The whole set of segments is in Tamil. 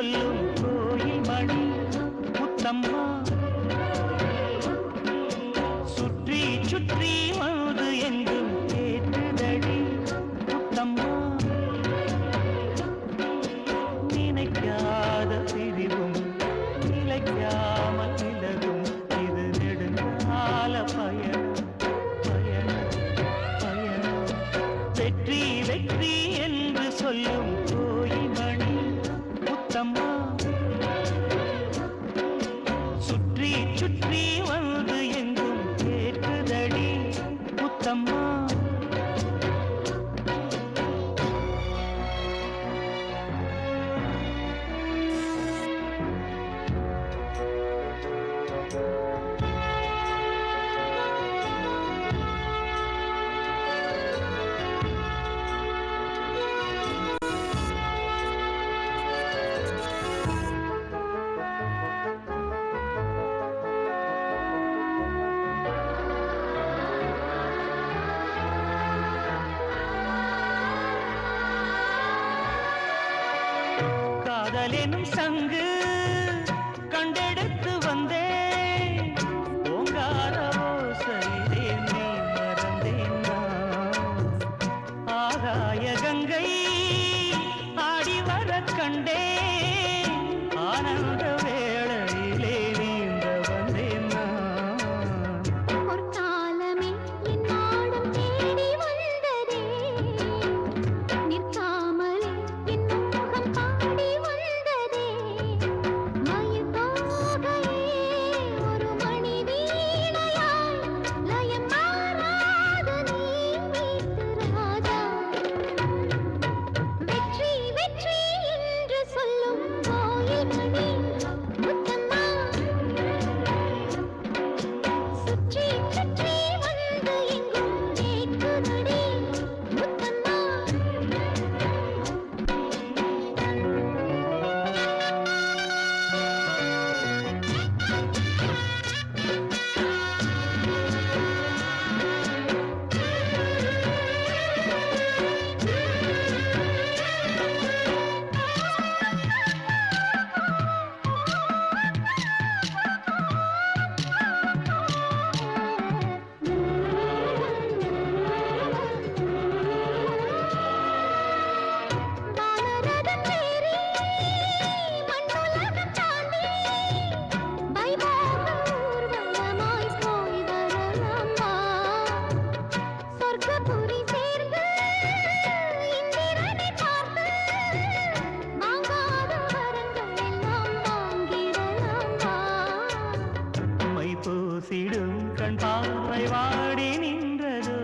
சொல்லும் கோயில் மணி முத்தம்மா சுற்றி சுற்றி வந்து எங்கும் கேட்டுதடி முத்தம்மா நினைக்காத பிரிவும் நிலைக்காமல் விலகும் இது நெடுங்கால பயணம் பயணம் பயணம். வெற்றி வெற்றி என்று சொல்லும் காதலெனும் சங்கு விடும் கண் பார்வை வாடி நின்றதோ.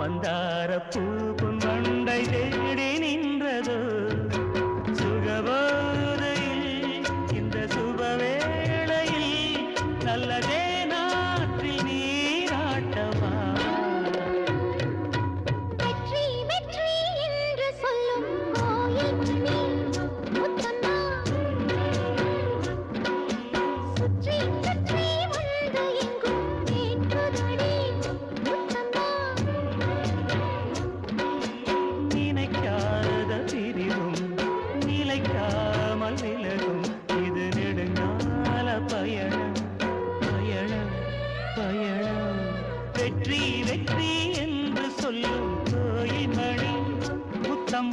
மந்தாரப்பூ பயணம் வெற்றி வெற்றி என்று சொல்லும் கோயில் மணி முத்தம்